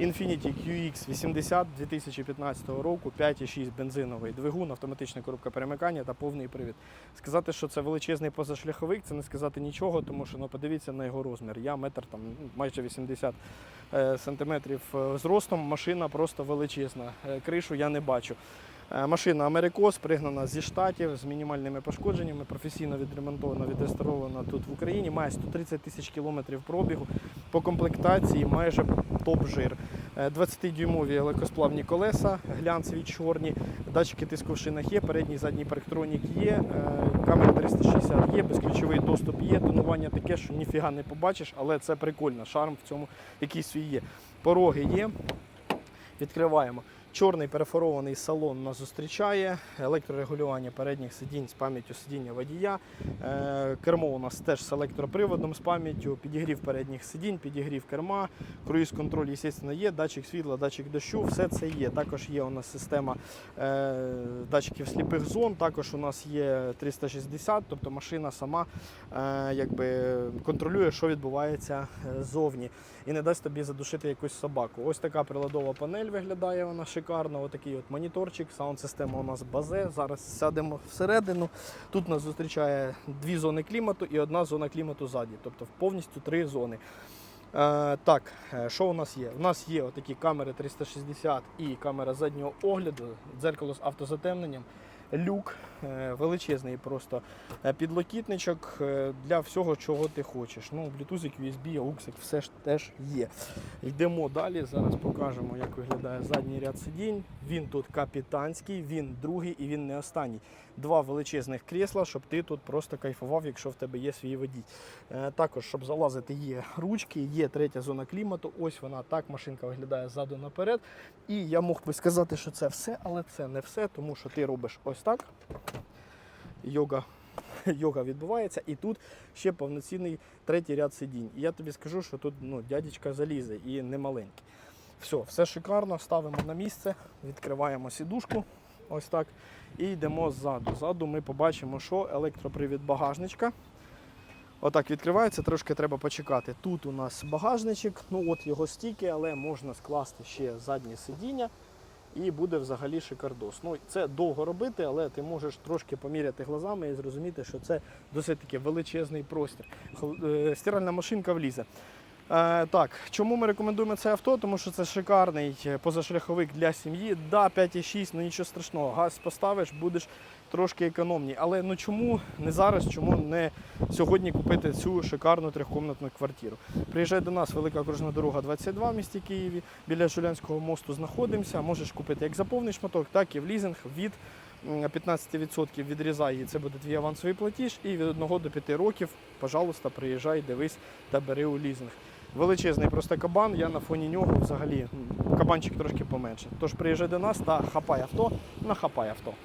Infiniti QX 80 2015 року, 5,6 бензиновий двигун, автоматична коробка перемикання та повний привід. Сказати, що це величезний позашляховик, це не сказати нічого, тому що ну, подивіться на його розмір. Я метр там ну, майже 80 е, сантиметрів е, зростом. Машина просто величезна. Е, Кришу я не бачу. Е, Машина Америкос пригнана зі штатів з мінімальними пошкодженнями, професійно відремонтована, відреставрована тут в Україні. Має 130 тисяч кілометрів пробігу. По комплектації майже топ-жир. Е, 20-дюймові легкосплавні колеса, глянцеві чорні, датчики тиску в шинах є, передній задній парктронік є, е, камера 360 є, безключовий доступ є, тонування таке, що ніфіга не побачиш, але це прикольно. Шарм в цьому якийсь свій є. Пороги є. Відкриваємо. Чорний перефорований салон нас зустрічає, електрорегулювання передніх сидінь з пам'яттю сидіння водія. Е, Кермо у нас теж з електроприводом з пам'яттю, підігрів передніх сидінь, підігрів керма, круїз-контроль, звісно, є, датчик світла, датчик дощу, все це є. Також є у нас система е, датчиків сліпих зон, також у нас є 360, тобто машина сама е, якби, контролює, що відбувається ззовні і не дасть тобі задушити якусь собаку. Ось така приладова панель виглядає вона шикарно. Отакий от моніторчик, саунд-система у нас базе. Зараз сядемо всередину. Тут нас зустрічає дві зони клімату і одна зона клімату ззаді, тобто повністю три зони. Е, так, е, що у нас є? У нас є отакі камери 360 і камера заднього огляду, дзеркало з автозатемненням, люк е, величезний просто е, підлокітничок е, для всього, чого ти хочеш. Ну, Bluetooth, USB, AUX, все ж теж є. Йдемо далі. Зараз покажемо, як виглядає задній ряд сидінь. Він тут капітанський, він другий і він не останній. Два величезних крісла, щоб ти тут просто кайфував, якщо в тебе є свій водій. Е, Також, щоб залазити, є ручки, є третя зона клімату. Ось вона так, машинка виглядає ззаду наперед. І я мог би сказати, що це все, але це не все, тому що ти робиш ось так. Йога. Йога відбувається, і тут ще повноцінний третій ряд сидінь. І я тобі скажу, що тут ну, дядечка залізе і не маленький. Все, все шикарно, ставимо на місце, відкриваємо сідушку. Ось так. І йдемо ззаду. Ззаду ми побачимо, що електропривід багажничка. Отак відкривається, трошки треба почекати. Тут у нас багажничок, ну от його стільки, але можна скласти ще заднє сидіння і буде взагалі шикардос. Ну, це довго робити, але ти можеш трошки поміряти глазами і зрозуміти, що це досить таки величезний простір. Е, Стиральна машинка влізе. Е, так, чому ми рекомендуємо це авто? Тому що це шикарний е, позашляховик для сім'ї. Да, 5,6, ну нічого страшного. Газ поставиш, будеш трошки економній. Але ну чому не зараз, чому не сьогодні купити цю шикарну трьохкомнатну квартиру? Приїжджай до нас, велика окружна дорога 22 в місті Києві. Біля Жулянського мосту знаходимося. Можеш купити як за повний шматок, так і в лізинг від 15% відрізай, і це буде твій авансовий платіж. І від 1 до 5 років, пожалуйста, приїжджай, дивись та бери у лізинг. Величезний просто кабан, я на фоні нього взагалі кабанчик трошки поменше. Тож приїжджай до нас та хапай авто на хапай авто.